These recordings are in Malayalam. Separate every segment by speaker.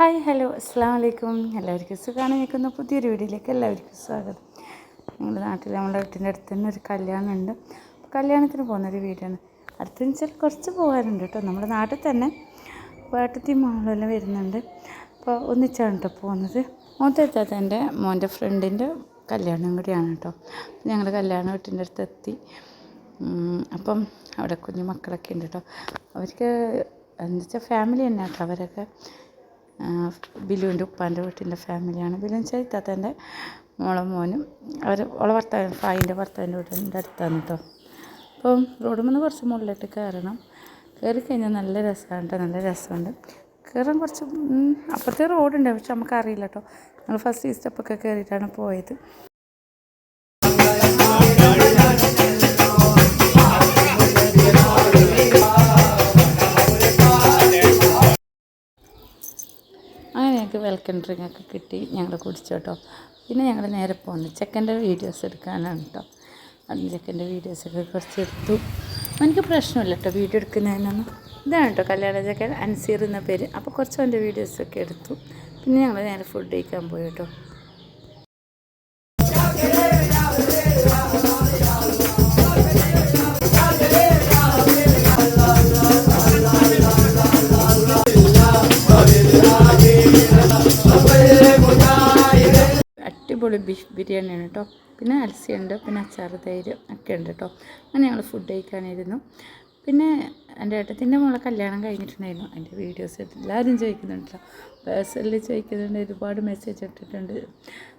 Speaker 1: ഹായ് ഹലോ അസ്സാം വലൈക്കും എല്ലാവർക്കും സുഖമാണ് നിൽക്കുന്ന പുതിയൊരു വീഡിയോയിലേക്ക് എല്ലാവർക്കും സ്വാഗതം. ഞങ്ങളുടെ നാട്ടിൽ നമ്മുടെ വീട്ടിന്റെ അടുത്ത് തന്നെ ഒരു കല്യാണമുണ്ട്. കല്യാണത്തിന് പോകുന്നൊരു വീടാണ്. അടുത്ത് വെച്ചാൽ കുറച്ച് പോകാറുണ്ട് കേട്ടോ. നമ്മുടെ നാട്ടിൽ തന്നെ വേട്ടത്തി മോളെല്ലാം വരുന്നുണ്ട്. അപ്പോൾ ഒന്നിച്ചാണ് കേട്ടോ പോകുന്നത്. മൂത്തെത്താത്ത എന്റെ മോന്റെ ഫ്രണ്ടിന്റെ കല്യാണം കൂടിയാണ് കേട്ടോ. ഞങ്ങൾ കല്യാണ വീട്ടിന്റെ അടുത്ത് എത്തി. അപ്പം അവിടെ കുഞ്ഞു മക്കളൊക്കെ ഉണ്ട് കേട്ടോ. അവർക്ക് എന്താ വെച്ചാൽ ഫാമിലി തന്നെ കേട്ടോ അവരൊക്കെ. ബിലുവിന്റെ ഉപ്പാന്റെ വീട്ടിന്റെ ഫാമിലിയാണ്. ബിലു വെച്ചാൽ ഇത്താത്തന്റെ മോളും മോനും. അവർ ഓളെ ഭർത്താവ് ഫായിന്റെ ഭർത്താവിന്റെ വീടിന്റെ അടുത്താണ് കേട്ടോ അപ്പം റോഡിൽ നിന്ന് കുറച്ച് മുകളിലോട്ട് കയറണം. കയറി കഴിഞ്ഞാൽ നല്ല രസമാണ് കേട്ടോ നല്ല രസമുണ്ട്. കയറാൻ കുറച്ച് അപ്പുറത്തെ റോഡുണ്ട് പക്ഷെ നമുക്കറിയില്ല കേട്ടോ ഞങ്ങൾ ഫസ്റ്റ് ഈ സ്റ്റെപ്പൊക്കെ കയറിയിട്ടാണ് പോയത്. ഞങ്ങൾക്ക് വെൽക്കം ഡ്രിങ്ക് ഒക്കെ കിട്ടി. ഞങ്ങൾ കുടിച്ചു കേട്ടോ പിന്നെ ഞങ്ങൾ നേരെ പോകുന്നത് ചെക്കന്റെ വീഡിയോസ് എടുക്കാനാണ് കേട്ടോ അതിന് ചെക്കന്റെ വീഡിയോസൊക്കെ കുറച്ച് എടുത്തു. എനിക്ക് പ്രശ്നമില്ല കേട്ടോ വീഡിയോ എടുക്കുന്നതിനൊന്നും. ഇതാണ് കേട്ടോ കല്യാണ ചെക്കൻ അൻസീർ എന്ന പേര്. അപ്പോൾ കുറച്ച് അവന്റെ വീഡിയോസൊക്കെ എടുത്തു. പിന്നെ ഞങ്ങൾ നേരെ ഫുഡ് കഴിക്കാൻ പോയി കേട്ടോ ബീഫ് ബിരിയാണിയാണ് കേട്ടോ പിന്നെ അലസിയുണ്ട് പിന്നെ അച്ചാർ തൈര് ഒക്കെ ഉണ്ട് കേട്ടോ അങ്ങനെ ഞങ്ങൾ ഫുഡ് കഴിക്കാനായിരുന്നു. പിന്നെ എന്റെ ഏട്ടത്തിന്റെ മോളെ കല്യാണം കഴിഞ്ഞിട്ടുണ്ടായിരുന്നു. അതിന്റെ വീഡിയോസ് എല്ലാവരും ചോദിക്കുന്നുണ്ടല്ലോ പേഴ്സണലി ചോദിക്കുന്നുണ്ട് ഒരുപാട് മെസ്സേജ് ഇട്ടിട്ടുണ്ട്.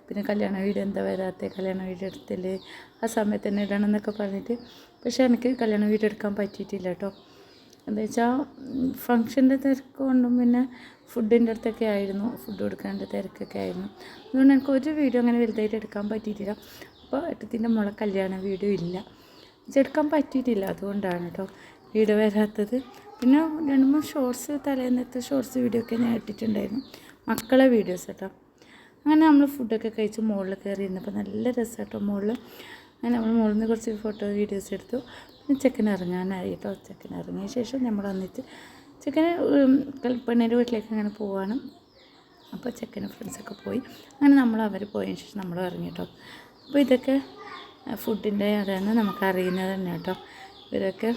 Speaker 1: പിന്നെ കല്യാണ വീഡിയോ എന്താ വരാത്ത കല്യാണ വീഡിയോ എടുത്തില്ലേ ആ സമയത്ത് തന്നെ ഇടണം എന്നൊക്കെ പറഞ്ഞിട്ട്. പക്ഷേ എനിക്ക് കല്യാണ വീഡിയോ എടുക്കാൻ പറ്റിയിട്ടില്ല കേട്ടോ എന്താ വെച്ചാൽ ഫങ്ഷന്റെ തിരക്ക് കൊണ്ടും പിന്നെ ഫുഡിന്റെ അടുത്തൊക്കെ ആയിരുന്നു. ഫുഡ് കൊടുക്കേണ്ട തിരക്കൊക്കെ ആയിരുന്നു. അതുകൊണ്ട് എനിക്ക് ഒരു വീഡിയോ അങ്ങനെ വലുതായിട്ട് എടുക്കാൻ പറ്റിയിട്ടില്ല. അപ്പോൾ ഏട്ടത്തിന്റെ മുള കല്യാണ വീഡിയോ ഇല്ല. എടുക്കാൻ പറ്റിയിട്ടില്ല. അതുകൊണ്ടാണ് കേട്ടോ വീഡിയോ വരാത്തത്. പിന്നെ രണ്ട് മൂന്ന് ഷോർട്സ് തലേന്നത്തെ ഷോർട്സ് വീഡിയോ ഒക്കെ ഞാൻ ഇട്ടിട്ടുണ്ടായിരുന്നു. മക്കളെ വീഡിയോസ് കേട്ടോ അങ്ങനെ നമ്മൾ ഫുഡൊക്കെ കഴിച്ച് മുകളിൽ കയറി ഇരുന്നപ്പോൾ നല്ല രസമാട്ടോ മുകളിൽ അങ്ങനെ നമ്മൾ മുകളിൽ നിന്ന് കുറച്ച് ഫോട്ടോ വീഡിയോസ് എടുത്തു. ചെക്കൻ ഇറങ്ങാനായി. കേട്ടോ ചെക്കൻ ഇറങ്ങിയ ശേഷം നമ്മൾ വന്നിട്ട് ചെക്കന് പെണ്ണിന്റെ വീട്ടിലേക്ക് അങ്ങനെ പോവാണ്. അപ്പോൾ ചെക്കന് ഫ്രണ്ട്സൊക്കെ പോയി. അങ്ങനെ നമ്മൾ അവർ പോയതിന് ശേഷം നമ്മൾ ഇറങ്ങി കേട്ടോ. അപ്പോൾ ഇതൊക്കെ ഫുഡിന്റെ അതാണ് നമുക്ക് അറിയുന്നത് തന്നെ കേട്ടോ. ഇവരൊക്കെ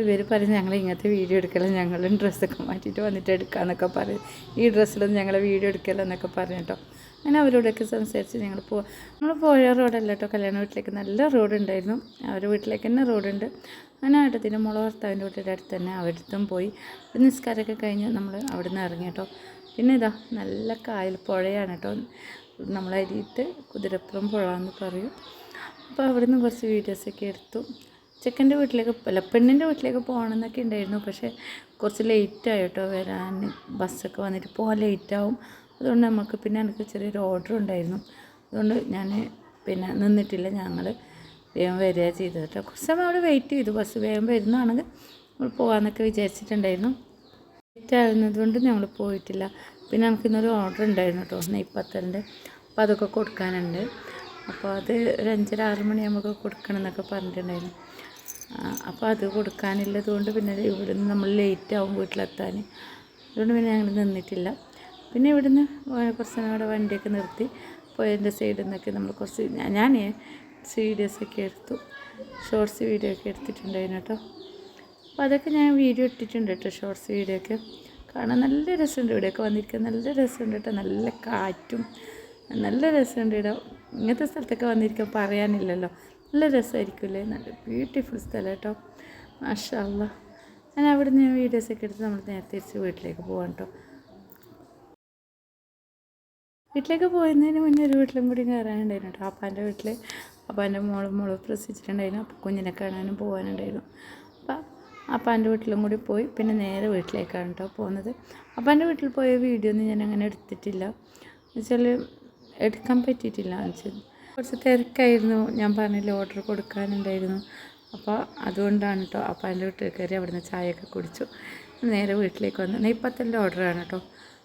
Speaker 1: ഇവർ പറയും ഞങ്ങൾ ഇങ്ങനത്തെ വീഡിയോ എടുക്കല ഞങ്ങളും ഡ്രസ്സൊക്കെ മാറ്റിയിട്ട് വന്നിട്ട് എടുക്കാമെന്നൊക്കെ പറയും. ഈ ഡ്രസ്സിലൊന്നും ഞങ്ങൾ വീഡിയോ എടുക്കല എന്നൊക്കെ പറഞ്ഞു കേട്ടോ. അങ്ങനെ അവരോടൊക്കെ സംസാരിച്ച് ഞങ്ങൾ പോ നമ്മൾ പോയ റോഡല്ല കേട്ടോ കല്യാണ വീട്ടിലേക്ക്. നല്ല റോഡ് ഉണ്ടായിരുന്നു അവരുടെ വീട്ടിലേക്ക് തന്നെ റോഡുണ്ട്. അങ്ങനെ ഏട്ടത്തിന്റെ മുള ഭർത്താവിന്റെ വീട്ടിന്റെ അടുത്ത് തന്നെ അവിടുത്തും പോയി. നിസ്കാരമൊക്കെ കഴിഞ്ഞ് നമ്മൾ അവിടെ നിന്ന് ഇറങ്ങി കേട്ടോ. പിന്നെ ഇതാ നല്ല കായൽ പുഴയാണ് കേട്ടോ. നമ്മളരിയിട്ട് കുതിരപ്പുറം പുഴ എന്ന് പറയും. അപ്പോൾ അവിടെ നിന്ന് കുറച്ച് വീഡിയോസൊക്കെ എടുത്തു. ചെക്കന്റെ വീട്ടിലേക്ക് അല്ല പെണ്ണിന്റെ വീട്ടിലേക്ക് പോകണമെന്നൊക്കെ ഉണ്ടായിരുന്നു. പക്ഷേ കുറച്ച് ലേറ്റ് ആയി കേട്ടോ വരാൻ. ബസ്സൊക്കെ വന്നിട്ട് പോകാൻ ലേറ്റ് ആവും. അതുകൊണ്ട് നമുക്ക് പിന്നെ എനിക്ക് ചെറിയൊരു ഓർഡർ ഉണ്ടായിരുന്നു. അതുകൊണ്ട് ഞാൻ പിന്നെ നിന്നിട്ടില്ല. ഞങ്ങൾ വേഗം വരിക ചെയ്തത് കേട്ടോ. കുറച്ച് സമയം അവിടെ വെയിറ്റ് ചെയ്തു. ബസ് വേഗം വരുന്നതാണെങ്കിൽ നമ്മൾ പോകാമെന്നൊക്കെ വിചാരിച്ചിട്ടുണ്ടായിരുന്നു. ലേറ്റ് ആകുന്നത് കൊണ്ട് ഞങ്ങൾ പോയിട്ടില്ല. പിന്നെ നമുക്ക് ഇന്നൊരു ഓർഡർ ഉണ്ടായിരുന്നു കേട്ടോ. നെയ്പ്പത്തലിന്റെ അപ്പോൾ അതൊക്കെ കൊടുക്കാനുണ്ട്. അപ്പോൾ അത് ഒരു അഞ്ചര ആറ് മണിയാകുമ്പോൾ കൊടുക്കണം എന്നൊക്കെ പറഞ്ഞിട്ടുണ്ടായിരുന്നു. അപ്പോൾ അത് കൊടുക്കാനുള്ളത് കൊണ്ട് പിന്നെ ഇവിടുന്ന് നമ്മൾ ലേറ്റ് ആവും വീട്ടിലെത്താൻ. അതുകൊണ്ട് പിന്നെ ഞങ്ങൾ നിന്നിട്ടില്ല. പിന്നെ ഇവിടുന്ന് കുറച്ച് നമ്മുടെ വണ്ടിയൊക്കെ നിർത്തി പോയതിന്റെ സൈഡിൽ നിന്നൊക്കെ നമ്മൾ കുറച്ച് ഞാൻ വീഡിയോസൊക്കെ എടുത്തു. ഷോർട്സ് വീഡിയോ ഒക്കെ എടുത്തിട്ടുണ്ടായിരുന്നു കേട്ടോ. അപ്പോൾ അതൊക്കെ ഞാൻ വീഡിയോ ഇട്ടിട്ടുണ്ട് കേട്ടോ ഷോർട്സ് വീഡിയോ ഒക്കെ. കാണാൻ നല്ല രസമുണ്ട് ഇവിടെയൊക്കെ വന്നിരിക്കാൻ. നല്ല രസമുണ്ട് കേട്ടോ. നല്ല കാറ്റും. നല്ല രസമുണ്ട് ഇവിടെ. ഇങ്ങനത്തെ സ്ഥലത്തൊക്കെ വന്നിരിക്കാൻ പറയാനില്ലല്ലോ. നല്ല രസമായിരിക്കില്ലേ നല്ല ബ്യൂട്ടിഫുൾ സ്ഥലം കേട്ടോ മാഷല്ല ഞാൻ അവിടെ നിന്ന് വീഡിയോസൊക്കെ എടുത്ത് നമ്മൾ നേരെ തിരിച്ച് വീട്ടിലേക്ക് പോകാം കേട്ടോ വീട്ടിലേക്ക് പോയതിന് മുന്നേ ഒരു വീട്ടിലും കൂടി കയറാനുണ്ടായിരുന്നു കേട്ടോ അപ്പാന്റെ വീട്ടിൽ അപ്പാന്റെ മോളും മോളും പ്രസവിച്ചിട്ടുണ്ടായിരുന്നു. അപ്പോൾ കുഞ്ഞിനെ കാണാനും പോകാനുണ്ടായിരുന്നു അപ്പം അപ്പാന്റെ വീട്ടിലും കൂടി പോയി പിന്നെ നേരെ വീട്ടിലേക്കാണ് കേട്ടോ പോകുന്നത്. അപ്പാന്റെ വീട്ടിൽ പോയ വീഡിയോ ഒന്നും ഞാൻ അങ്ങനെ എടുത്തിട്ടില്ല. എന്നുവെച്ചാൽ എടുക്കാൻ പറ്റിയിട്ടില്ല എന്നുവെച്ചാൽ കുറച്ച് തിരക്കായിരുന്നു. ഞാൻ പറഞ്ഞില്ല ഓർഡർ കൊടുക്കാനുണ്ടായിരുന്നു. അപ്പോൾ അതുകൊണ്ടാണ് കേട്ടോ അപ്പാന്റെ വീട്ടിൽ കയറി അവിടുന്ന് ചായയൊക്കെ കുടിച്ചു. നേരെ വീട്ടിലേക്ക് വന്നു. നെയ്പ്പത്തലിന്റെ ഓർഡറാണ് കേട്ടോ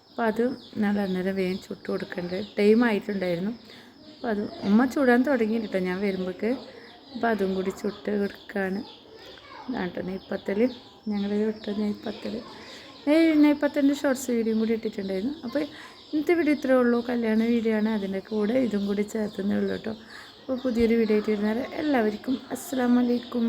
Speaker 1: അപ്പോൾ അത് നല്ല അന്നേരം വേഗം ചുട്ട് കൊടുക്കേണ്ടത് ടൈം ആയിട്ടുണ്ടായിരുന്നു. അപ്പോൾ അത് ഉമ്മ ചൂടാൻ തുടങ്ങി കേട്ടോ ഞാൻ വരുമ്പോഴേക്ക് അപ്പോൾ അതും കൂടി ചുട്ട് കൊടുക്കുകയാണ് കേട്ടോ നെയ്പ്പത്തൽ ഞങ്ങൾ വിട്ട നെയ്പ്പത്തൽ നെയ്പ്പത്തലിന്റെ ഷോർട്സ് വീഡിയോയും കൂടി ഇട്ടിട്ടുണ്ടായിരുന്നു. അപ്പോൾ ഇന്നത്തെ വീഡിയോ ഇത്രേ ഉള്ളൂ. കല്യാണ വീഡിയോ ആണ്. അതിന്റെ കൂടെ ഇതും കൂടി ചേർത്തുന്നേ ഉള്ളൂ കേട്ടോ. അപ്പോൾ പുതിയൊരു വീഡിയോ ആയിട്ട് വരുന്നവരെ എല്ലാവർക്കും അസ്സാം വലൈക്കും